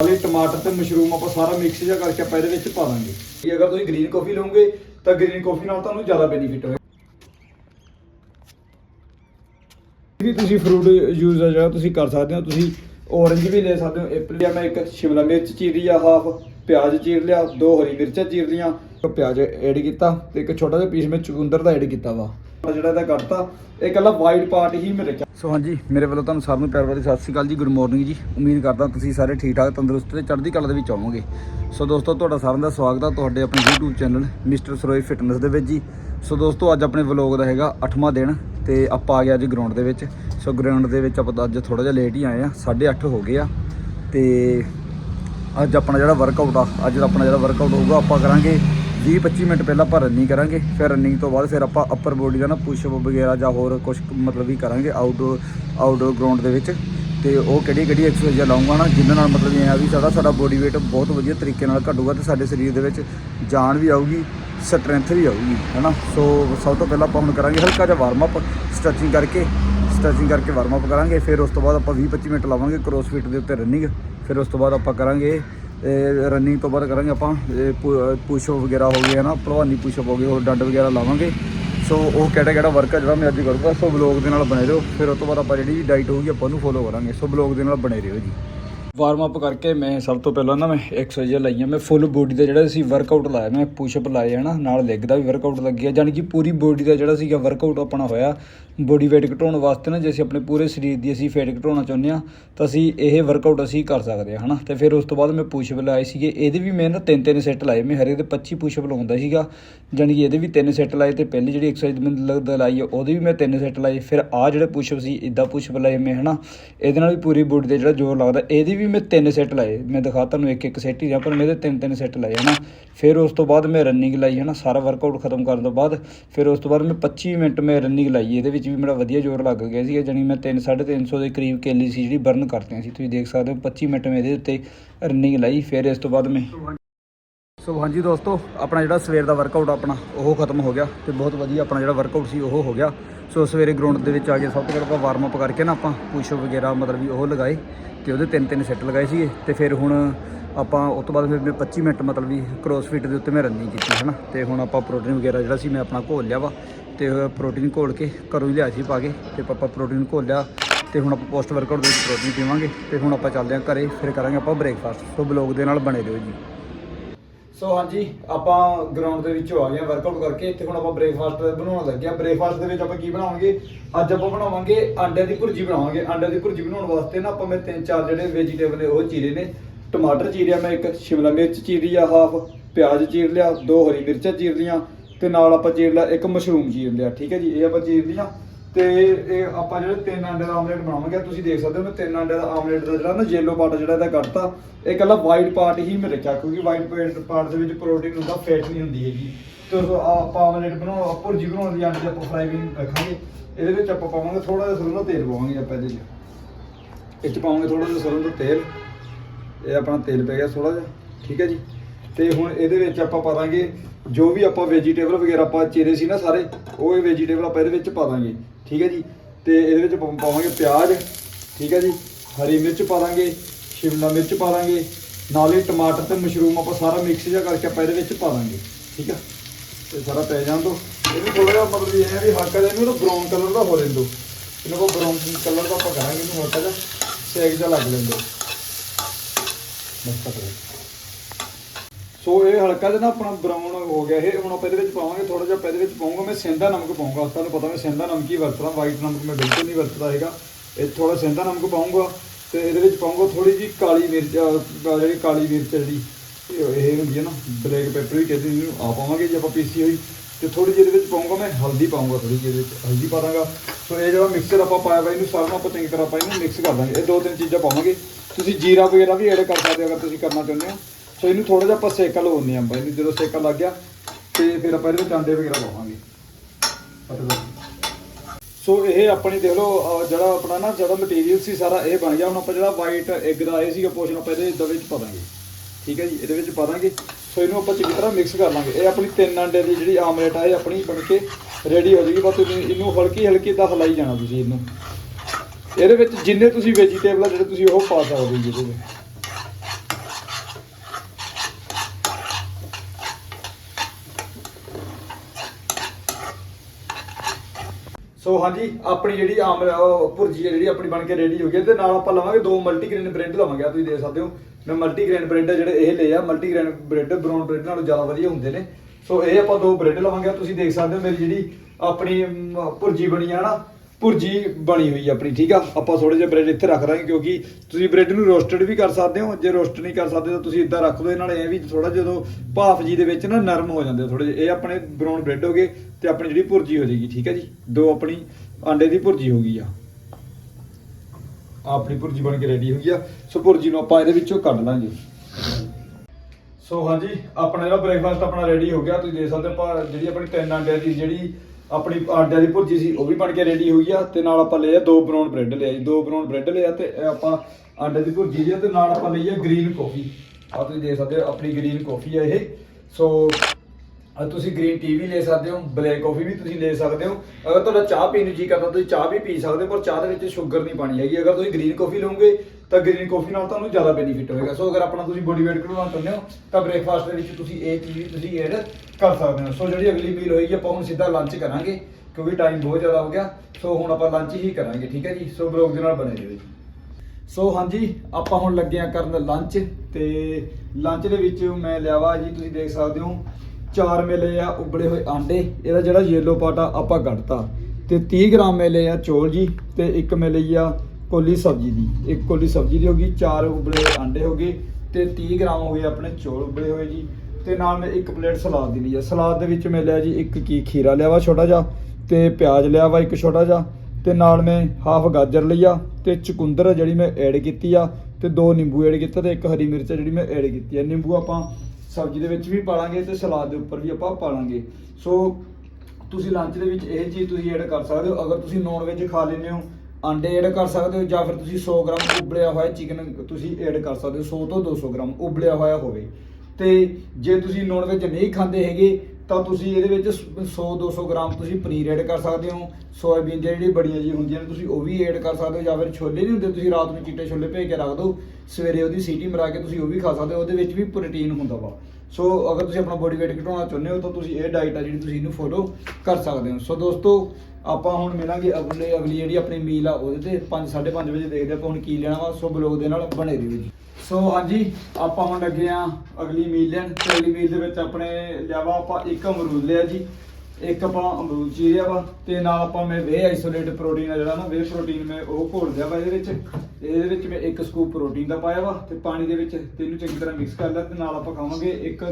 ਨਾਲੇ ਟਮਾਟਰ ਤੇ ਮਸ਼ਰੂਮ ਆਪਾਂ ਸਾਰਾ ਮਿਕਸ ਜਿਹਾ ਕਰਕੇ ਆਪਾਂ ਇਹਦੇ ਵਿੱਚ ਪਾ ਦਾਂਗੇ। ਜੇ ਅਗਰ ਤੁਸੀਂ ਗ੍ਰੀਨ ਕਾਫੀ ਲਓਗੇ, ਤਾਂ ਗ੍ਰੀਨ ਕਾਫੀ ਨਾਲ ਤੁਹਾਨੂੰ ਜ਼ਿਆਦਾ ਬੈਨੀਫਿਟ ਹੋਏਗਾ। ਵੀ ਤੁਸੀਂ ਫਰੂਟ ਯੂਜ਼ ਆ ਜਿਹੜਾ ਤੁਸੀਂ ਕਰ ਸਕਦੇ ਹੋ, ਤੁਸੀਂ ਔਰੰਜ ਵੀ ਲੈ ਸਕਦੇ ਹੋ ਐਪਲ ਜਾਂ ਮੈਂ ਇੱਕ ਸ਼ਿਮਲਾ ਮਿਰਚ ਚੀਰੀ ਆ ਹਾਫ ਪਿਆਜ਼ ਚੀਰ ਲਿਆ, ਦੋ ਹਰੀ ਮਿਰਚਾਂ ਚੀਰ ਲੀਆਂ ਪਿਆਜ਼ ਐਡ ਕੀਤਾ ਤੇ ਇੱਕ ਛੋਟਾ ਜਿਹਾ ਪੀਸ ਮੈਂ ਚੁਕੰਦਰ ਦਾ ਐਡ ਕੀਤਾ ਵਾ। ਆਹ ਜਿਹੜਾ ਇਹਦਾ ਕੱਟਤਾ ਇਹ ਕੱਲਾ ਵਾਈਟ ਪਾਰਟ ਹੀ ਮੈਂ ਰੱਖਿਆ ਸੋ ਹਾਂਜੀ, ਮੇਰੇ ਵੱਲੋਂ ਤੁਹਾਨੂੰ ਸਾਰਿਆਂ ਨੂੰ ਪਿਆਰ ਭਰੀ ਸਤਿ ਸ਼੍ਰੀ ਅਕਾਲ ਜੀ ਗੁੱਡ ਮਾਰਨਿੰਗ ਜੀ। ਉਮੀਦ ਕਰਦਾ ਤੁਸੀਂ ਸਾਰੇ ਠੀਕ ਠਾਕ ਤੰਦਰੁਸਤ ਤੇ ਚੜ੍ਹਦੀ ਕਲਾ ਦੇ ਵਿੱਚ ਆਵੋਗੇ ਸੋ ਦੋਸਤੋ, ਤੁਹਾਡਾ ਸਾਰਿਆਂ ਦਾ ਸਵਾਗਤ ਆ ਤੁਹਾਡੇ ਆਪਣੇ YouTube channel mister Saroye fitness ਦੇ ਵਿੱਚ ਜੀ। ਸੋ ਦੋਸਤੋ, ਅੱਜ ਆਪਣੇ ਵਲੌਗ ਦਾ ਹੈਗਾ 8ਵਾਂ ਦਿਨ ਤੇ ਆਪਾਂ ਆ ਗਏ ਅੱਜ ਗਰਾਊਂਡ ਦੇ ਵਿੱਚ। ਸੋ ਗਰਾਊਂਡ ਦੇ ਵਿੱਚ ਆਪਾਂ ਅੱਜ ਥੋੜਾ ਜਿਹਾ ਲੇਟ ਹੀ ਆਏ ਆ 8:30 ਹੋ ਗਏ ਆ। ਤੇ ਅੱਜ ਆਪਣਾ ਜਿਹੜਾ ਵਰਕਆਊਟ ਆ, ਅੱਜ ਆਪਣਾ ਜਿਹੜਾ ਵਰਕਆਊਟ ਹੋਊਗਾ, ਆਪਾਂ ਕਰਾਂਗੇ 20-25 ਮਿੰਟ ਪਹਿਲਾਂ ਆਪਾਂ ਰਨਿੰਗ ਕਰਾਂਗੇ, ਫਿਰ ਰਨਿੰਗ ਤੋਂ ਬਾਅਦ ਫਿਰ ਆਪਾਂ ਅਪਰ ਬੋਡੀ ਦਾ ਨਾ ਪੁਸ਼ਅਪ ਵਗੈਰਾ ਜਾਂ ਹੋਰ ਕੁਝ ਮਤਲਬ ਵੀ ਕਰਾਂਗੇ ਆਊਟਡੋਰ ਆਊਟਡੋਰ ਗਰਾਊਂਡ ਦੇ ਵਿੱਚ। ਤੇ ਉਹ ਕਿਹੜੀ ਕਿਹੜੀ ਐਕਸਰਸਾਈਜ਼ਾਂ ਲਾਉਂਗਾ ਨਾ ਜਿਨ੍ਹਾਂ ਨਾਲ ਮਤਲਬ ਇਹ ਆ ਵੀ ਸਾਡਾ ਸਾਡਾ ਬੋਡੀ weight ਬਹੁਤ ਵਧੀਆ ਤਰੀਕੇ ਨਾਲ ਘਟੂਗਾ ਤੇ ਸਾਡੇ ਸਰੀਰ ਦੇ ਵਿੱਚ ਜਾਨ ਵੀ ਆਊਗੀ ਸਟਰੈਂਥ ਵੀ ਆਊਗੀ, ਹੈਨਾ? ਸੋ ਸਭ ਤੋਂ ਪਹਿਲਾਂ ਆਪਾਂ ਹੁਣ ਕਰਾਂਗੇ ਹਲਕਾ ਜਿਹਾ ਵਾਰਮ ਅਪ ਸਟ੍ਰੈਚਿੰਗ ਕਰਕੇ ਸਟ੍ਰੈਚਿੰਗ ਕਰਕੇ ਵਾਰਮ ਅਪ ਕਰਾਂਗੇ। ਫਿਰ ਉਸ ਤੋਂ ਬਾਅਦ ਆਪਾਂ 20-25 ਮਿੰਟ ਲਾਵਾਂਗੇ ਕ੍ਰੋਸਫਿਟ ਦੇ ਉੱਤੇ ਰਨਿੰਗ ਫਿਰ ਉਸ ਤੋਂ ਬਾਅਦ ਆਪਾਂ ਕਰਾਂਗੇ ਰਨਿੰਗ ਤੋਂ ਬਾਅਦ ਕਰਾਂਗੇ ਆਪਾਂ ਪੁਸ਼ਅਪ ਵਗੈਰਾ ਹੋ ਗਏ ਨਾ ਭਲਵਾਨੀ ਪੁਸ਼ਅਪ ਹੋ ਗਏ, ਹੋਰ ਡੰਡ ਵਗੈਰਾ ਲਾਵਾਂਗੇ। ਸੋ ਉਹ ਕਿਹੜਾ ਕਿਹੜਾ ਵਰਕ ਹੈ ਜਿਹੜਾ ਮੈਂ ਅੱਜ ਕਰੂੰਗਾ, ਸੋ ਬਲੌਗ ਦੇ ਨਾਲ ਬਣੇ ਰਹੋ। ਫਿਰ ਉਸ ਤੋਂ ਬਾਅਦ ਆਪਾਂ ਜਿਹੜੀ ਡਾਈਟ ਹੋਊਗੀ, ਆਪਾਂ ਉਹਨੂੰ ਫੋਲੋ ਕਰਾਂਗੇ। ਸੋ ਬਲੌਗ ਦੇ ਨਾਲ ਬਣੇ ਰਹੋ ਜੀ। ਵਾਰਮ ਅਪ ਕਰਕੇ ਮੈਂ ਸਭ ਤੋਂ ਪਹਿਲਾਂ ਨਾ ਮੈਂ ਐਕਸਰਸਾਈਜ਼ਾਂ ਲਾਈਆਂ ਮੈਂ ਫੁੱਲ ਬੋਡੀ ਦਾ ਜਿਹੜਾ ਸੀ ਵਰਕਆਊਟ ਲਾਇਆ। ਮੈਂ ਪੁਸ਼ਅਪ ਲਾਏ ਹਨਾ ਨਾਲ ਲੈਗ ਦਾ ਵੀ ਵਰਕਆਊਟ ਲੱਗਿਆ ਜਾਣੀ ਕਿ ਪੂਰੀ ਬੋਡੀ ਦਾ ਜਿਹੜਾ ਸੀਗਾ ਵਰਕਆਊਟ ਆਪਣਾ ਹੋਇਆ। ਬੋਡੀ weight ਘਟਾਉਣ ਵਾਸਤੇ ਨਾ ਜੇ ਅਸੀਂ ਆਪਣੇ ਪੂਰੇ ਸਰੀਰ ਦੀ ਅਸੀਂ ਫੈਟ ਘਟਾਉਣਾ ਚਾਹੁੰਦੇ ਆ, ਤਾਂ ਅਸੀਂ ਇਹ ਵਰਕਆਊਟ ਅਸੀਂ ਕਰ ਸਕਦੇ ਹਾਂ ਹਨਾ? ਤੇ ਫਿਰ ਉਸ ਤੋਂ ਬਾਅਦ ਮੈਂ ਪੁਸ਼ਅਪ ਲਾਏ ਸੀਗੇ। ਇਹਦੇ ਵੀ ਮੈਂ ਨਾ ਤਿੰਨ ਤਿੰਨ ਸੈੱਟ ਲਾਏ। ਮੈਂ ਹਰੇਕ ਦੇ 25 ਪੁਸ਼ਅਪ ਲਾਉਂਦਾ ਸੀਗਾ। ਜਾਣੀ ਕਿ ਇਹਦੇ ਵੀ ਤਿੰਨ ਸੈੱਟ ਲਾਏ ਤੇ ਪਹਿਲੀ ਜਿਹੜੀ ਐਕਸਰਸਾਈਜ਼ ਮੈਨੂੰ ਲੱਗਦਾ ਲਾਈ ਆ, ਉਹਦੇ ਵੀ ਮੈਂ ਤਿੰਨ ਸੈੱਟ ਲਾਏ। ਫਿਰ ਆ ਜਿਹੜੇ ਪੁਸ਼ਅਪ ਸੀ ਇਦਾਂ ਪੁਸ਼ਅਪ ਲਾਏ ਮੈਂ, ਹਨਾ? ਇਹਦੇ ਨਾਲ ਵੀ ਪੂਰੀ ਬੋਡੀ ਤੇ ਜਿਹੜਾ ਜ਼ੋਰ ਲੱਗਦਾ। ਇਹਦੀ ਵੀ ਮੈਂ ਤਿੰਨ ਸੈੱਟ ਲਾਏ। ਮੈਂ ਦਿਖਾ ਤੁਹਾਨੂੰ ਇੱਕ ਇੱਕ ਸੈੱਟ ਹੀ ਜਾਂ ਪਰ ਮੈਂ ਇਹਦੇ ਤਿੰਨ ਤਿੰਨ ਸੈੱਟ ਲਾਏ, ਹਨਾ? ਫਿਰ ਉਸ ਤੋਂ ਬਾਅਦ ਮੈਂ ਰਨਿੰਗ ਲਾਈ, ਹਨਾ? ਸਾਰਾ ਵਰਕਆਊਟ ਖਤਮ ਕਰਨ ਤੋਂ ਬਾਅਦ, ਫਿਰ ਉਸ ਤੋਂ ਬਾਅਦ ਮੈਂ 25 ਮਿੰਟ ਮੈਂ ਰਨਿੰਗ ਲਾਈ। ਇਹਦੇ ਵਿੱਚ ਵੀ ਮੇਰਾ ਵਧੀਆ ਜ਼ੋਰ ਲੱਗ ਗਿਆ ਸੀ ਜਾਣੀ ਮੈਂ 3 350 ਦੇ ਕਰੀਬ ਕੈਲੀ ਸੀ ਜਿਹੜੀ ਬਰਨ ਕਰਤੀਆਂ ਸੀ। ਤੁਸੀਂ ਦੇਖ ਸਕਦੇ ਹੋ 25 ਮਿੰਟ ਮੈਂ ਇਹਦੇ ਉੱਤੇ ਰਨਿੰਗ ਲਾਈ, ਫਿਰ ਇਸ ਤੋਂ ਬਾਅਦ ਮੈਂ ਸੋ ਹਾਂਜੀ ਦੋਸਤੋ, ਆਪਣਾ ਜਿਹੜਾ ਸਵੇਰ ਦਾ ਵਰਕਆਊਟ ਆਪਣਾ, ਉਹ ਖਤਮ ਹੋ ਗਿਆ ਤੇ ਬਹੁਤ ਵਧੀਆ ਆਪਣਾ ਜਿਹੜਾ ਵਰਕਆਊਟ ਸੀ, ਉਹ ਹੋ ਗਿਆ। ਸੋ ਸਵੇਰੇ ਗਰਾਊਂਡ ਦੇ ਵਿੱਚ ਆ ਕੇ ਸਭ ਤੋਂ ਪਹਿਲਾਂ ਆਪਾਂ ਵਾਰਮ ਅਪ ਕਰਕੇ ਨਾ ਆਪਾਂ ਪੁਸ਼ਅਪ ਵਗੈਰਾ ਮਤਲਬ ਵੀ ਉਹ ਲਗਾਏ ਤੇ ਉਹਦੇ ਤਿੰਨ ਤਿੰਨ ਸੈੱਟ ਲਗਾਏ ਸੀਗੇ ਤੇ ਫਿਰ ਹੁਣ ਆਪਾਂ ਉਸ ਤੋਂ ਬਾਅਦ ਫਿਰ ਮੈਂ 25 ਮਿੰਟ ਮਤਲਬ ਵੀ ਕ੍ਰੋਸਫਿਟ ਦੇ ਉੱਤੇ ਮੈਂ ਰਨਿੰਗ ਕੀਤੀ ਹੈ ਨਾ ਤੇ ਹੁਣ ਆਪਾਂ ਪ੍ਰੋਟੀਨ ਵਗੈਰਾ ਜਿਹੜਾ ਸੀ ਮੈਂ ਆਪਣਾ ਘੋਲ ਲਿਆ ਵਾ ਤੇ ਪ੍ਰੋਟੀਨ ਘੋਲ ਕੇ ਘਰੋਂ ਹੀ ਲਿਆ ਸੀ ਪਾ ਕੇ ਤੇ ਆਪਾਂ ਪ੍ਰੋਟੀਨ ਘੋਲ ਲਿਆ ਤੇ ਹੁਣ ਆਪਾਂ ਪੋਸਟ ਵਰਕਆਊਟ ਦੇ ਵਿੱਚ ਪ੍ਰੋਟੀਨ ਪੀਵਾਂਗੇ ਤੇ ਹੁਣ ਆਪਾਂ ਚੱਲਦੇ ਹਾਂ ਘਰੇ, ਫਿਰ ਕਰਾਂਗੇ ਆਪਾਂ ਬ੍ਰੇਕਫਾਸਟ ਸੋ ਬਲੌਗ ਦੇ ਨਾਲ ਬਣੇ ਰਹੋ ਜੀ। ਸੋ ਹਾਂਜੀ, ਆਪਾਂ ਗਰਾਊਂਡ ਦੇ ਵਿੱਚੋਂ ਆ ਗਏ ਵਰਕਆਊਟ ਕਰਕੇ। ਇੱਥੇ ਹੁਣ ਆਪਾਂ ਬ੍ਰੇਕਫਾਸਟ ਬਣਾਉਣ ਲੱਗੇ ਆ ਬ੍ਰੇਕਫਾਸਟ ਦੇ ਵਿੱਚ ਆਪਾਂ ਕੀ ਬਣਾਵਾਂਗੇ? ਅੱਜ ਆਪਾਂ ਬਣਾਵਾਂਗੇ ਆਂਡੇ ਦੀ ਭੁਰਜੀ ਬਣਾਵਾਂਗੇ। ਆਂਡੇ ਦੀ ਭੁਰਜੀ ਬਣਾਉਣ ਵਾਸਤੇ ਨਾ ਆਪਾਂ ਮੈਂ ਤਿੰਨ ਚਾਰ ਜਿਹੜੇ ਵੈਜੀਟੇਬਲ ਨੇ, ਉਹ ਚੀਰੇ ਨੇ। ਟਮਾਟਰ ਚੀਰਿਆ, ਮੈਂ ਇੱਕ ਸ਼ਿਮਲਾ ਮਿਰਚ ਚੀਰੀ ਆ ਹਾਫ ਪਿਆਜ਼ ਚੀਰ ਲਿਆ, ਦੋ ਹਰੀ ਮਿਰਚਾਂ ਚੀਰ ਲੀਆਂ ਤੇ ਨਾਲ ਆਪਾਂ ਚੀਰ ਲਿਆ, ਇੱਕ ਮਸ਼ਰੂਮ ਚੀਰ ਲਿਆ। ਠੀਕ ਹੈ ਜੀ, ਇਹ ਆਪਾਂ ਚੀਰ ਲੀਆਂ। ਤੇ ਇਹ ਆਪਾਂ ਜਿਹੜੇ ਤਿੰਨ ਅੰਡੇ ਦਾ ਆਮਲੇਟ ਬਣਾਵਾਂਗੇ ਤੁਸੀਂ ਦੇਖ ਸਕਦੇ ਹੋ ਮੈਂ ਤਿੰਨ ਅੰਡੇ ਦਾ ਆਮਲੇਟ ਦਾ ਜਿਹੜਾ ਨਾ ਯੈਲੋ ਪਾਰਟ ਜਿਹੜਾ ਇਹਦਾ ਕੱਟਤਾ ਇਹ ਇਕੱਲਾ ਵਾਈਟ ਪਾਰਟ ਹੀ ਮੈਂ ਰੱਖਿਆ ਕਿਉਂਕਿ ਵਾਈਟ ਪਾਰਟ ਦੇ ਵਿੱਚ ਪ੍ਰੋਟੀਨ ਹੁੰਦਾ ਫੈਟ ਨਹੀਂ ਹੁੰਦੀ ਹੈਗੀ। ਤੇ ਆਪਾਂ ਆਮਲੇਟ ਬਣਾਉਣ ਭੁਰਜੀ ਬਣਾਉਣ ਦੀ ਅੰਡੇ ਆਪਾਂ ਫਰਾਈ ਵੀ ਰੱਖਾਂਗੇ। ਇਹਦੇ ਵਿੱਚ ਆਪਾਂ ਪਾਵਾਂਗੇ ਥੋੜਾ ਜਿਹਾ ਸਰੋਂ ਦਾ ਤੇਲ ਪਾਵਾਂਗੇ ਆਪਾਂ ਇਹਦੇ 'ਚ ਇਹ 'ਚ ਪਾਵਾਂਗੇ ਥੋੜਾ ਜਿਹਾ ਸਰੋਂ ਦਾ ਤੇਲ। ਇਹ ਆਪਣਾ ਤੇਲ ਪੈ ਗਿਆ ਥੋੜਾ ਜਿਹਾ, ਠੀਕ ਹੈ ਜੀ। ਤੇ ਹੁਣ ਇਹਦੇ ਵਿੱਚ ਆਪਾਂ ਪਾ ਜੋ ਵੀ ਆਪਾਂ ਵੈਜੀਟੇਬਲ ਵਗੈਰਾ ਆਪਾਂ ਚੀਰੇ ਸੀ ਨਾ ਸਾਰੇ, ਉਹ ਇਹ ਵੈਜੀਟੇਬਲ ਆਪਾਂ ਇਹਦੇ ਵਿੱਚ ਪਾ ਦਾਂਗੇ, ਠੀਕ ਹੈ ਜੀ? ਤੇ ਇਹਦੇ ਵਿੱਚ ਪਾ- ਪਾਵਾਂਗੇ ਪਿਆਜ਼, ਠੀਕ ਹੈ ਜੀ? ਹਰੀ ਮਿਰਚ ਪਾ ਦਾਂਗੇ, ਸ਼ਿਮਲਾ ਮਿਰਚ ਪਾ ਦਾਂਗੇ, ਨਾਲੇ ਟਮਾਟਰ ਤੇ ਮਸ਼ਰੂਮ ਆਪਾਂ ਸਾਰਾ ਮਿਕਸ ਜਿਹਾ ਕਰਕੇ ਆਪਾਂ ਇਹਦੇ ਵਿੱਚ ਪਾ ਦਾਂਗੇ, ਠੀਕ ਹੈ ਤੇ ਸਾਰਾ ਪੈ ਜਾਣ ਦੋ। ਇਹਨੂੰ ਥੋੜਾ ਜਿਹਾ ਮਤਲਬ ਇਹ ਹੈ ਵੀ ਹਲਕਾ ਜਿਹਾ ਇਹਨੂੰ ਬ੍ਰਾਊਨ ਕਲਰ ਦਾ ਹੋ ਲੈਣ ਦਿਓ ਇਹਨੂੰ ਕੋ ਬ੍ਰਾਊਨ ਕਲਰ ਦਾ ਆਪਾਂ ਕਰਾਂਗੇ ਇਹਨੂੰ ਹਲਕਾ ਜਿਹਾ ਸੇਕ ਜਿਹਾ ਲੱਗ ਲੈਣ ਦਿਓ ਮਸਤ ਕਰੇ ਸੋ ਇਹ ਹਲਕਾ ਜਿਹਾ ਨਾ ਆਪਣਾ ਬਰਾਊਨ ਹੋ ਗਿਆ। ਇਹ ਹੁਣ ਆਪਾਂ ਇਹਦੇ ਵਿੱਚ ਪਾਵਾਂਗੇ ਥੋੜਾ ਜਿਹਾ ਆਪਾਂ ਇਹਦੇ ਵਿੱਚ ਪਾਉਂਗਾ, ਮੈਂ ਸਿੰਦਾ ਨਮਕ ਪਾਉਂਗਾ। ਤੁਹਾਨੂੰ ਪਤਾ ਮੈਂ ਸਿੰਦਾ ਨਮਕ ਹੀ ਵਰਤਦਾ ਵਾਈਟ ਨਮਕ ਮੈਂ ਬਿਲਕੁਲ ਨਹੀਂ ਵਰਤਦਾ ਹੈਗਾ। ਇਹ ਥੋੜਾ ਸਿੰਦਾ ਨਮਕ ਪਾਉਂਗਾ ਤੇ ਇਹਦੇ ਵਿੱਚ ਪਾਉਂਗਾ ਥੋੜੀ ਜੀ ਕਾਲੀ ਮਿਰਚ ਜਿਹੜੀ ਕਾਲੀ ਮਿਰਚ ਜਿਹੜੀ, ਇਹ ਹੁੰਦੀ ਹੈ ਨਾ ਬਲੈਕ ਪੈਪਰ ਵੀ ਕਹਿੰਦੇ ਇਹਨੂੰ ਆ ਪਾਵਾਂਗੇ ਜੇ ਆਪਾਂ ਪੀਸੀ ਹੋਈ। ਤੇ ਥੋੜੀ ਜਿਹੀ ਇਹਦੇ ਵਿੱਚ ਪਾਉਂਗਾ ਮੈਂ ਹਲਦੀ ਪਾਉਂਗਾ ਥੋੜੀ ਜਿਹੀ ਇਹਦੇ ਵਿੱਚ ਹਲਦੀ ਪਾ ਦਾਂਗਾ। ਸੋ ਇਹ ਜਿਹੜਾ ਮਿਕਸਰ ਆਪਾਂ ਪਾਇਆ ਵਾ, ਇਹਨੂੰ ਸਾਰਾ ਨੂੰ ਆਪਾਂ ਚੰਗੀ ਤਰ੍ਹਾਂ ਆਪਾਂ ਇਹਨੂੰ ਮਿਕਸ ਕਰ ਦਾਂਗੇ। ਇਹ ਦੋ ਤਿੰਨ ਚੀਜ਼ਾਂ ਪਾਵਾਂਗੇ। ਤੁਸੀਂ ਜੀਰਾ ਵਗੈਰਾ ਵੀ ਐਡ ਕਰ ਸਕਦੇ ਹੋ, ਅਗਰ ਤੁਸੀਂ ਕਰਨਾ ਚਾਹੁੰਦੇ ਹੋ। ਸੋ ਇਹਨੂੰ ਥੋੜਾ ਜਿਹਾ ਆਪਾਂ ਸੇਕਾ ਲਵਾਉਂਦੇ ਹਾਂ ਬਾਈ ਇਹਨੂੰ ਜਦੋਂ ਸੇਕਾ ਲੱਗ ਗਿਆ, ਤੇ ਫਿਰ ਆਪਾਂ ਇਹਦੇ ਵਿੱਚ ਵਗੈਰਾ ਪਾਵਾਂਗੇ। ਸੋ ਇਹ ਆਪਣੀ ਦੇਖ ਲਓ ਜਿਹੜਾ ਆਪਣਾ ਨਾ, ਜਿਹੜਾ ਮਟੀਰੀਅਲ ਸੀ ਸਾਰਾ ਇਹ ਬਣ ਗਿਆ। ਹੁਣ ਆਪਾਂ ਜਿਹੜਾ ਵਾਈਟ ਐਗ ਦਾ ਇਹ ਸੀਗਾ ਪੋਸ਼ਨ ਆਪਾਂ ਇਹਦੇ ਵਿੱਚ ਪਾ ਦਾਂਗੇ। ਠੀਕ ਹੈ ਜੀ, ਇਹਦੇ ਵਿੱਚ ਪਾ ਦਾਂਗੇ। ਸੋ ਇਹਨੂੰ ਆਪਾਂ ਚੰਗੀ ਤਰ੍ਹਾਂ ਮਿਕਸ ਕਰ ਲਾਂਗੇ। ਇਹ ਆਪਣੀ ਤਿੰਨ ਅੰਡੇ ਦੀ ਜਿਹੜੀ ਆਮਲੇਟ ਆ, ਇਹ ਆਪਣੀ ਬਣ ਕੇ ਰੈਡੀ ਹੋ ਜਾਏਗੀ। ਬਸ ਤੁਸੀਂ ਇਹਨੂੰ ਹਲਕੀ ਹਲਕੀ ਦਾ ਹਲਾਈ ਜਾਣਾ ਤੁਸੀਂ ਇਹਨੂੰ। ਇਹਦੇ ਵਿੱਚ ਜਿੰਨੇ ਤੁਸੀਂ ਵੈਜੀਟੇਬਲ ਆ, ਜਿਹੜੇ ਤੁਸੀਂ ਉਹ ਪਾ ਸਕਦੇ ਹੋ ਜੀ ਇਹਦੇ ਵਿੱਚ। ਸੋ ਹਾਂਜੀ, ਆਪਣੀ ਜਿਹੜੀ ਆਮ, ਉਹ ਭੁਰਜੀ ਹੈ ਜਿਹੜੀ ਆਪਣੀ ਬਣ ਕੇ ਰੈਡੀ ਹੋ ਗਈ ਹੈ, ਤੇ ਨਾਲ ਆਪਾਂ ਲਵਾਂਗੇ ਦੋ ਮਲਟੀਗ੍ਰੇਨ ਬ੍ਰੈਡ ਲਵਾਂਗੇ ਆ ਤੁਸੀਂ ਦੇਖ ਸਕਦੇ ਹੋ। ਮੈਂ ਮਲਟੀਗ੍ਰੇਨ ਬ੍ਰੈਡ ਜਿਹੜੇ ਇਹ ਲਏ ਆ ਮਲਟੀਗ੍ਰੇਨ ਬ੍ਰੈਡ ਬ੍ਰਾਊਨ ਬ੍ਰੈਡ ਨਾਲੋਂ ਜ਼ਿਆਦਾ ਵਧੀਆ ਹੁੰਦੇ ਨੇ। ਸੋ ਇਹ ਆਪਾਂ ਦੋ ਬ੍ਰੈਡ ਲਵਾਂਗੇ ਤੁਸੀਂ ਦੇਖ ਸਕਦੇ ਹੋ ਮੇਰੀ ਜਿਹੜੀ ਆਪਣੀ ਭੁਰਜੀ ਬਣੀ ਆ ਨਾ, ਭੁਰਜੀ ਬਣੀ ਹੋਈ ਆਪਣੀ, ਠੀਕ ਆ? ਆਪਾਂ ਥੋੜੇ ਜਿਹਾ ਬ੍ਰੈਡ ਇੱਥੇ ਰੱਖ ਦਾਂਗੇ, ਕਿਉਂਕਿ ਤੁਸੀਂ ਬ੍ਰੈਡ ਨੂੰ ਰੋਸਟਡ ਵੀ ਕਰ ਸਕਦੇ ਹੋ, ਜੇ ਰੋਸਟ ਨਹੀਂ ਕਰ ਸਕਦੇ ਤਾਂ ਤੁਸੀਂ ਇਦਾਂ ਰੱਖ ਦਿਓ, ਇਹ ਨਾਲ ਇਹ ਵੀ ਥੋੜਾ ਜਦੋਂ ਭਾਫ ਜੀ ਦੇ ਵਿੱਚ ਨਾ ਨਰਮ ਹੋ ਜਾਂਦੇ ਥੋੜੇ ਜਿਹੇ। ਇਹ ਆਪਣੇ ਬ੍ਰਾਊਨ ਬ੍ਰੈਡ ਹੋ ਗਏ। ਤੇ ਆਪਣੀ ਜਿਹੜੀ ਭੁਰਜੀ ਹੋ ਜਾਏਗੀ ਠੀਕ ਹੈ ਜੀ? ਦੋ ਆਪਣੀ ਆਂਡੇ ਦੀ ਭੁਰਜੀ ਹੋ ਗਈ ਆ। ਆਪਣੀ ਭੁਰਜੀ ਬਣ ਕੇ ਰੈਡੀ ਹੋ ਗਈ ਆ। ਸੋ ਭੁਰਜੀ ਨੂੰ ਆਪਾਂ ਇਹਦੇ ਵਿੱਚੋਂ ਕੱਢ ਲਾਂਗੇ। ਸੋ ਹਾਂਜੀ, ਆਪਣਾ ਜਿਹੜਾ ਬ੍ਰੇਕਫਾਸਟ ਆਪਣਾ ਰੈਡੀ ਹੋ ਗਿਆ। ਤੁਸੀਂ ਦੇਖ ਸਕਦੇ ਹੋ, ਆਪਾਂ ਜਿਹੜੀ ਆਪਣੀ ਤਿੰਨ ਆਂਡਿਆਂ ਦੀ ਜਿਹੜੀ ਆਪਣੀ ਆਂਡਿਆਂ ਦੀ ਭੁਰਜੀ ਸੀ, ਉਹ ਵੀ ਬਣ ਕੇ ਰੈਡੀ ਹੋਈ ਆ। ਤੇ ਨਾਲ ਆਪਾਂ ਲਏ ਦੋ ਬਰਾਊਨ ਬ੍ਰੈਡ ਲਿਆ ਜੀ। ਦੋ ਬਰਾਊਨ ਬ੍ਰੈਡ ਲਿਆ ਤੇ ਆਪਾਂ ਆਂਡੇ ਦੀ ਭੁਰਜੀ ਜੀ ਤੇ ਨਾਲ ਆਪਾਂ ਲਈ ਆ ਗ੍ਰੀਨ ਕਾਫੀ ਆ ਤੁਸੀਂ ਦੇਖ ਸਕਦੇ ਹੋ, ਆਪਣੀ ਗ੍ਰੀਨ ਕਾਫੀ ਆ ਇਹ। ਸੋ ਆ ਤੁਸੀਂ ਗ੍ਰੀਨ ਟੀ ਵੀ ਲੈ ਸਕਦੇ ਹੋ ਬਲੈਕ ਕਾਫੀ ਵੀ ਤੁਸੀਂ ਲੈ ਸਕਦੇ ਹੋ। ਅਗਰ ਤੁਹਾਡਾ ਚਾਹ ਪੀਣ ਨੂੰ ਜੀ ਕਰਦਾ, ਤੁਸੀਂ ਚਾਹ ਵੀ ਪੀ ਸਕਦੇ ਹੋ, ਪਰ ਚਾਹ ਦੇ ਵਿੱਚ ਸ਼ੂਗਰ ਨਹੀਂ ਪਾਣੀ ਹੈਗੀ। ਅਗਰ ਤੁਸੀਂ ਗ੍ਰੀਨ ਕਾਫੀ ਲਓਗੇ, ਤਾਂ ਗ੍ਰੀਨ ਕਾਫੀ ਨਾਲ ਤੁਹਾਨੂੰ ਜ਼ਿਆਦਾ ਬੈਨੀਫਿਟ ਹੋਏਗਾ। ਸੋ ਅਗਰ ਆਪਣਾ ਤੁਸੀਂ ਬੋਡੀ ਵੇਟ ਘਟਾਉਣਾ ਚਾਹੁੰਦੇ ਹੋ, ਤਾਂ ਬ੍ਰੇਕਫਾਸਟ ਦੇ ਵਿੱਚ ਤੁਸੀਂ ਇਹ ਚੀਜ਼ ਵੀ ਤੁਸੀਂ ਐਡ ਕਰ ਸਕਦੇ ਹੋ। ਸੋ ਜਿਹੜੀ ਅਗਲੀ ਮੀਲ ਹੋਏਗੀ, ਆਪਾਂ ਹੁਣ ਸਿੱਧਾ ਲੰਚ ਕਰਾਂਗੇ, ਕਿਉਂਕਿ ਟਾਈਮ ਬਹੁਤ ਜ਼ਿਆਦਾ ਹੋ ਗਿਆ। ਸੋ ਹੁਣ ਆਪਾਂ ਲੰਚ ਹੀ ਕਰਾਂਗੇ, ਠੀਕ ਹੈ ਜੀ? ਸੋ ਬਲੌਗ ਦੇ ਨਾਲ ਬਣੇ ਰਹੋ ਜੀ। ਸੋ ਹਾਂਜੀ, ਆਪਾਂ ਹੁਣ ਲੱਗੇ ਆ ਕਰਨ ਲੰਚ ਤੇ ਲੰਚ ਦੇ ਵਿੱਚ ਮੈਂ ਲਿਆਵਾ ਜੀ, ਤੁਸੀਂ ਦੇਖ ਸਕਦੇ ਹੋ। ਚਾਰ ਮੇਲੇ ਆ, ਉਬਲੇ ਹੋਏ ਆਂਡੇ, ਇਹਦਾ ਜਿਹੜਾ ਯੈਲੋ ਪਾਰਟ ਆ ਆਪਾਂ ਕੱਢਤਾ ਤੇ 30 ਗ੍ਰਾਮ ਮੇਲੇ ਆ ਚੋਲ ਜੀ, ਤੇ ਇੱਕ ਮੇਲੇ ਆ ਕੋਲੀ ਸਬਜ਼ੀ ਦੀ। ਇੱਕ ਕੋਲੀ ਸਬਜ਼ੀ ਦੀ ਹੋ ਗਈ, ਚਾਰ ਉਬਲੇ ਹੋਏ ਆਂਡੇ ਹੋ ਗਏ, ਤੇ 30 ਗ੍ਰਾਮ ਹੋਏ ਆਪਣੇ ਚੋਲ ਉਬਲੇ ਹੋਏ ਜੀ। ਤੇ ਨਾਲ ਮੈਂ ਇੱਕ ਪਲੇਟ ਸਲਾਦ ਦੀ ਲਈ ਆ। ਸਲਾਦ ਦੇ ਵਿੱਚ ਮੈਂ ਲਿਆ ਜੀ, ਇੱਕ ਕੀ ਖੀਰਾ ਲਿਆ ਵਾ ਛੋਟਾ ਜਿਹਾ, ਤੇ ਪਿਆਜ਼ ਲਿਆ ਵਾ ਇੱਕ ਛੋਟਾ ਜਿਹਾ, ਤੇ ਨਾਲ ਮੈਂ ਹਾਫ ਗਾਜਰ ਲਈ ਆ, ਤੇ ਚੁਕੰਦਰ ਜਿਹੜੀ ਮੈਂ ਐਡ ਕੀਤੀ ਆ, ਤੇ ਦੋ ਨਿੰਬੂ ਐਡ ਕੀਤਾ ਤੇ ਇੱਕ ਹਰੀ ਮਿਰਚ ਜਿਹੜੀ ਮੈਂ ਐਡ ਕੀਤੀ ਆ। ਨਿੰਬੂ ਆਪਾਂ ਸਬਜ਼ੀ ਦੇ ਵਿੱਚ ਵੀ ਪਾਲਾਂਗੇ ਤੇ ਸਲਾਦ ਦੇ ਉੱਪਰ ਵੀ ਆਪਾਂ ਪਾਲਾਂਗੇ। ਸੋ ਤੁਸੀਂ ਲੰਚ ਦੇ ਵਿੱਚ ਇਹ ਚੀਜ਼ ਤੁਸੀਂ ਐਡ ਕਰ ਸਕਦੇ ਹੋ। ਅਗਰ ਤੁਸੀਂ ਨੌਨ ਵੈਜ ਖਾ ਲੈਂਦੇ ਹੋ, ਅੰਡੇ ਐਡ ਕਰ ਸਕਦੇ ਹੋ ਜਾਂ ਫਿਰ ਤੁਸੀਂ 100 ਗ੍ਰਾਮ ਉਬਲਿਆ ਹੋਇਆ ਚਿਕਨ ਤੁਸੀਂ ਐਡ ਕਰ ਸਕਦੇ ਹੋ। 100 ਤੋਂ 200 ਗ੍ਰਾਮ ਉਬਲਿਆ ਹੋਇਆ ਹੋਵੇ। ਤੇ ਜੇ ਤੁਸੀਂ ਨੌਨ ਵੈਜ ਨਹੀਂ ਖਾਂਦੇ ਹੈਗੇ ਤਾਂ ਤੁਸੀਂ ਇਹਦੇ ਵਿੱਚ 100 200 ਗ੍ਰਾਮ ਤੁਸੀਂ ਪਨੀਰ ਐਡ ਕਰ ਸਕਦੇ ਹੋ। ਸੋਇਆਬੀਨ ਦੀਆਂ ਜਿਹੜੀ ਬੜੀਆਂ ਜੀ ਹੁੰਦੀਆਂ ਨੇ, ਤੁਸੀਂ ਉਹ ਵੀ ਐਡ ਕਰ ਸਕਦੇ ਹੋ ਜਾਂ ਫਿਰ ਛੋਲੇ ਨਹੀਂ ਹੁੰਦੇ, ਤੁਸੀਂ ਰਾਤ ਨੂੰ ਚਿੱਟੇ ਛੋਲੇ ਭੇਜ ਕੇ ਰੱਖ ਦਿਓ। ਸਵੇਰੇ ਉਹਦੀ ਸੀਟੀ ਮਰਾ ਕੇ ਤੁਸੀਂ ਉਹ ਵੀ ਖਾ ਸਕਦੇ ਹੋ, ਉਹਦੇ ਵਿੱਚ ਵੀ ਪ੍ਰੋਟੀਨ ਹੁੰਦਾ ਵਾ। ਸੋ ਅਗਰ ਤੁਸੀਂ ਆਪਣਾ ਬੋਡੀ weight ਘਟਾਉਣਾ ਚਾਹੁੰਦੇ ਹੋ, ਤਾਂ ਤੁਸੀਂ ਇਹ ਡਾਈਟ ਆ ਜਿਹੜੀ ਤੁਸੀਂ ਇਹਨੂੰ ਫੋਲੋ ਕਰ ਸਕਦੇ ਹੋ। ਸੋ ਦੋਸਤੋ, ਆਪਾਂ ਹੁਣ ਮਿਲਾਂਗੇ ਅਗਲੇ, ਅਗਲੀ ਜਿਹੜੀ ਆਪਣੀ ਮੀਲ ਆ, ਉਹਦੇ ਤੇ 5 5:30 ਵਜੇ ਦੇਖਦੇ ਆਪਾਂ ਹੁਣ ਕੀ ਲੈਣਾ ਵਾ। ਸੋ ਬਲੌਗ ਦੇ ਨਾਲ ਬਣੇ ਰਹੋ ਜੀ। ਸੋ ਹਾਂਜੀ, ਆਪਾਂ ਹੁਣ ਲੱਗੇ ਆ ਅਗਲੀ ਮੀਲ ਲੈਣ। ਤੇ ਅਗਲੀ ਮੀਲ ਦੇ ਵਿੱਚ ਆਪਣੇ ਲਿਆਵਾ ਆਪਾਂ ਇੱਕ ਅਮਰੂਦ ਲਿਆ ਜੀ। ਇੱਕ ਆਪਾਂ ਅਮਰੂਦ ਚੀਰਿਆ ਵਾ, ਤੇ ਨਾਲ ਆਪਾਂ ਮੈਂ ਵੇ ਆਈਸੋਲੇਟ ਪ੍ਰੋਟੀਨ ਆ ਜਿਹੜਾ ਨਾ, ਵੇ ਪ੍ਰੋਟੀਨ ਮੈਂ ਉਹ ਘੋਲ ਦਿਆ ਵਾ ਇਹਦੇ ਵਿੱਚ। ਇਹਦੇ ਵਿੱਚ ਮੈਂ ਇੱਕ ਸਕੂਪ ਪ੍ਰੋਟੀਨ ਦਾ ਪਾਇਆ ਵਾ, ਤੇ ਪਾਣੀ ਦੇ ਵਿੱਚ ਤੈਨੂੰ ਚੰਗੀ ਤਰ੍ਹਾਂ ਮਿਕਸ ਕਰ ਲਿਆ ਤੇ ਨਾਲ ਆਪਾਂ ਖਾਵਾਂਗੇ ਇੱਕ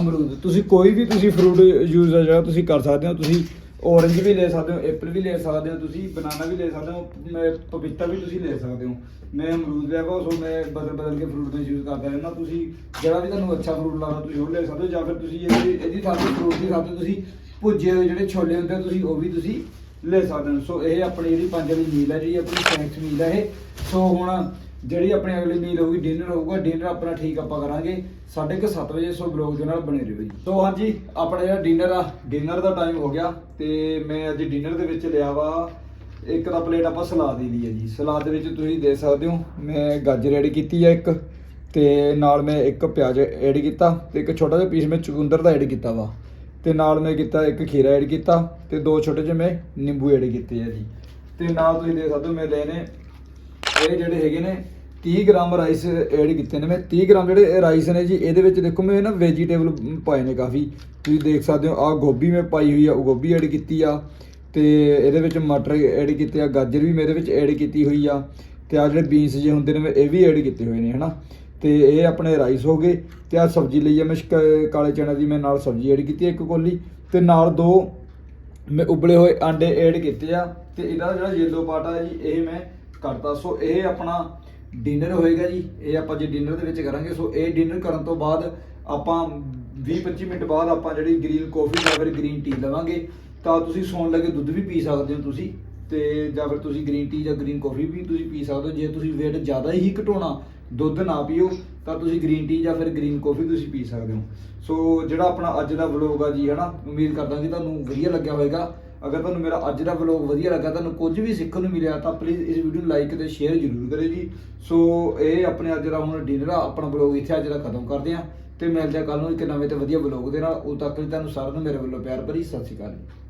ਅਮਰੂਦ। ਤੁਸੀਂ ਕੋਈ ਵੀ ਤੁਸੀਂ ਫਰੂਟ ਯੂਜ਼ ਆ ਜਿਹੜਾ ਤੁਸੀਂ ਕਰ ਸਕਦੇ ਹੋ, ਤੁਸੀਂ ਔਰੰਜ ਵੀ ਲੈ ਸਕਦੇ ਹੋ ਐਪਲ ਵੀ ਲੈ ਸਕਦੇ ਹੋ ਤੁਸੀਂ ਬਨਾਨਾ ਵੀ ਲੈ ਸਕਦੇ ਹੋ, ਮੈਂ ਪਪੀਤਾ ਵੀ ਤੁਸੀਂ ਲੈ ਸਕਦੇ ਹੋ। ਮੈਂ ਅਮਰੂਦ ਲਿਆ ਵਾ ਸੋ ਮੈਂ ਬਦਲ ਬਦਲ ਕੇ ਫਰੂਟ ਦੇ ਯੂਜ਼ ਕਰਦਾ ਰਹਿੰਦਾ। ਤੁਸੀਂ ਜਿਹੜਾ ਵੀ ਤੁਹਾਨੂੰ ਅੱਛਾ ਫਰੂਟ ਲੱਗਦਾ, ਤੁਸੀਂ ਉਹ ਲੈ ਸਕਦੇ ਹੋ, ਜਾਂ ਫਿਰ ਤੁਸੀਂ ਇਹਦੀ ਇਹਦੀ ਥਾਂ ਤੇ ਫਰੂਟ ਦੀ ਥਾਂ ਤੇ ਤੁਸੀਂ ਭੁੱਜੇ ਹੋਏ ਜਿਹੜੇ ਛੋਲੇ ਹੁੰਦੇ ਤੁਸੀਂ ਉਹ ਵੀ ਤੁਸੀਂ ਲੈ ਸਕਦੇ ਹੋ। ਸੋ ਇਹ ਆਪਣੀ ਜਿਹੜੀ ਪੰਜ ਵਾਲੀ ਮੀਲ ਹੈ, ਜਿਹੜੀ ਆਪਣੀ ਸਨੈਕਸ ਮੀਲ ਹੈ ਇਹ। ਸੋ ਹੁਣ ਜਿਹੜੀ ਆਪਣੀ ਅਗਲੀ ਮੀਲ ਹੋਊਗੀ ਡਿਨਰ ਹੋਊਗਾ ਡਿਨਰ ਆਪਣਾ ਠੀਕ ਆਪਾਂ ਕਰਾਂਗੇ। 7:30 ਵਜੇ ਸੋ ਬਲੌਗ ਦੇ ਨਾਲ ਬਣੇ ਰਹੋ ਜੀ। ਸੋ ਹਾਂਜੀ, ਆਪਣਾ ਜਿਹੜਾ ਡਿਨਰ ਆ ਡਿਨਰ ਦਾ ਟਾਈਮ ਹੋ ਗਿਆ ਤੇ ਮੈਂ ਅੱਜ ਡਿਨਰ ਦੇ ਵਿੱਚ ਲਿਆ ਵਾ, ਇੱਕ ਤਾਂ ਪਲੇਟ ਆਪਾਂ ਸਲਾਦ ਦੀ ਲਈ ਹੈ ਜੀ। ਸਲਾਦ ਦੇ ਵਿੱਚ ਤੁਸੀਂ ਦੇ ਸਕਦੇ ਹੋ, ਮੈਂ ਗਾਜਰ ਐਡ ਕੀਤੀ ਆ ਇੱਕ, ਤੇ ਨਾਲ ਮੈਂ ਇੱਕ ਪਿਆਜ਼ ਐਡ ਕੀਤਾ, ਤੇ ਇੱਕ ਛੋਟਾ ਜਿਹਾ ਪੀਸ ਮੈਂ ਚੁਕੰਦਰ ਦਾ ਐਡ ਕੀਤਾ ਵਾ। ਤੇ ਨਾਲ ਮੈਂ ਕੀਤਾ ਇੱਕ ਖੀਰਾ ਐਡ ਕੀਤਾ, ਤੇ ਦੋ ਛੋਟੇ ਜਿਹੇ ਮੈਂ ਨਿੰਬੂ ਐਡ ਕੀਤੇ ਆ ਜੀ। ਤੇ ਨਾਲ ਤੁਸੀਂ ਦੇ ਸਕਦੇ ਹੋ, ਮੈਂ ਲਏ ਇਹ ਜਿਹੜੇ ਹੈਗੇ ਨੇ 30 ਗ੍ਰਾਮ ਰਾਈਸ ਐਡ ਕੀਤੇ ਨੇ ਮੈਂ। 30 ਗ੍ਰਾਮ ਜਿਹੜੇ ਰਾਈਸ ਨੇ ਜੀ, ਇਹਦੇ ਵਿੱਚ ਦੇਖੋ ਮੈਂ ਨਾ ਵੈਜੀਟੇਬਲ ਪਾਏ ਨੇ ਕਾਫੀ। ਤੁਸੀਂ ਦੇਖ ਸਕਦੇ ਹੋ ਆ ਗੋਭੀ ਮੈਂ ਪਾਈ ਹੋਈ ਆ, ਉਹ ਗੋਭੀ ਐਡ ਕੀਤੀ ਆ। ਤੇ ਇਹਦੇ ਵਿੱਚ ਮਟਰ ਐਡ ਕੀਤੇ ਆ, ਗਾਜਰ ਵੀ ਮੇਰੇ ਵਿੱਚ ਐਡ ਕੀਤੀ ਹੋਈ ਆ। ਤੇ ਆ ਜਿਹੜੇ ਬੀਨਸ ਜੇ ਹੁੰਦੇ ਨੇ ਮੈਂ ਇਹ ਵੀ ਐਡ ਕੀਤੇ ਹੋਏ ਨੇ, ਹਨਾ। ਤੇ ਇਹ ਆਪਣੇ ਰਾਈਸ ਹੋ ਗਏ। ਤੇ ਆ ਸਬਜ਼ੀ ਲਈ ਆ ਮੈਂ ਸ਼ਕ- ਕਾਲੇ ਚਨਾ ਦੀ ਮੈਂ ਨਾਲ ਸਬਜ਼ੀ ਐਡ ਕੀਤੀ ਇੱਕ ਕੋਲੀ। ਤੇ ਨਾਲ ਦੋ ਮੈਂ ਉਬਲੇ ਹੋਏ ਆਂਡੇ ਐਡ ਕੀਤੇ ਆ। ਤੇ ਇਹਦਾ ਜਿਹੜਾ ਯੈਲੋ ਪਾਰਟ ਆ ਜੀ, ਇਹ ਮੈਂ ਕਰਤਾ। ਸੋ ਇਹ ਆਪਣਾ ਡਿਨਰ ਹੋਏਗਾ ਜੀ, ਇਹ ਆਪਾਂ ਜੇ ਡਿਨਰ ਦੇ ਵਿੱਚ ਕਰਾਂਗੇ ਸੋ ਇਹ ਡਿਨਰ ਕਰਨ ਤੋਂ ਬਾਅਦ ਆਪਾਂ 20-25 ਮਿੰਟ ਬਾਅਦ ਆਪਾਂ ਜਿਹੜੀ ਗ੍ਰੀਨ ਕਾਫੀ ਜਾਂ ਫਿਰ ਗ੍ਰੀਨ ਟੀ ਲਵਾਂਗੇ, ਤਾਂ ਤੁਸੀਂ ਸੌਣ ਲੱਗੇ ਦੁੱਧ ਵੀ ਪੀ ਸਕਦੇ ਹੋ ਤੁਸੀਂ, ਤੇ ਜਾਂ ਫਿਰ ਤੁਸੀਂ ਗ੍ਰੀਨ ਟੀ ਜਾਂ ਗ੍ਰੀਨ ਕਾਫੀ ਵੀ ਤੁਸੀਂ ਪੀ ਸਕਦੇ ਹੋ, ਜੇ ਤੁਸੀਂ weight ਜ਼ਿਆਦਾ ਹੀ ਘਟਾਉਣਾ, ਦੁੱਧ ਨਾ ਪੀਓ, ਤਾਂ ਤੁਸੀਂ ਗ੍ਰੀਨ ਟੀ ਜਾਂ ਫਿਰ ਗ੍ਰੀਨ ਕਾਫੀ ਤੁਸੀਂ ਪੀ ਸਕਦੇ ਹੋ। ਸੋ ਜਿਹੜਾ ਆਪਣਾ ਅੱਜ ਦਾ ਵਲੋਗ ਆ ਜੀ, ਹਨਾ, ਉਮੀਦ ਕਰਦਾ ਕਿ ਤੁਹਾਨੂੰ ਵਧੀਆ ਲੱਗਿਆ ਹੋਵੇਗਾ ਅਗਰ ਤੁਹਾਨੂੰ ਮੇਰਾ ਅੱਜ ਦਾ ਵਲੋਗ ਵਧੀਆ ਲੱਗਾ, ਤੁਹਾਨੂੰ ਕੁਝ ਵੀ ਸਿੱਖਣ ਨੂੰ ਮਿਲਿਆ, ਤਾਂ ਪਲੀਜ਼ ਇਸ ਵੀਡੀਓ ਨੂੰ ਲਾਈਕ ਤੇ ਸ਼ੇਅਰ ਜ਼ਰੂਰ ਕਰਿਓ ਜੀ। ਸੋ ਇਹ ਆਪਣੇ ਅੱਜ ਦਾ ਹੁਣ ਡਿਨਰ ਆ, ਆਪਣਾ ਵਲੋਗ ਇੱਥੇ ਅੱਜ ਦਾ ਖਤਮ ਕਰਦੇ ਆ ਤੇ ਮਿਲਦੇ ਆ ਕੱਲ ਨੂੰ ਇੱਕ ਨਵੇਂ ਤੇ ਵਧੀਆ ਵਲੋਗ ਦੇ ਨਾਲ। ਉਦੋਂ ਤੱਕ ਲਈ ਤੁਹਾਨੂੰ ਸਾਰਿਆਂ ਨੂੰ ਮੇਰੇ ਵੱਲੋਂ ਪਿਆਰ ਭਰੀ ਸਤਿ ਸ਼੍ਰੀ ਅਕਾਲ ਜੀ।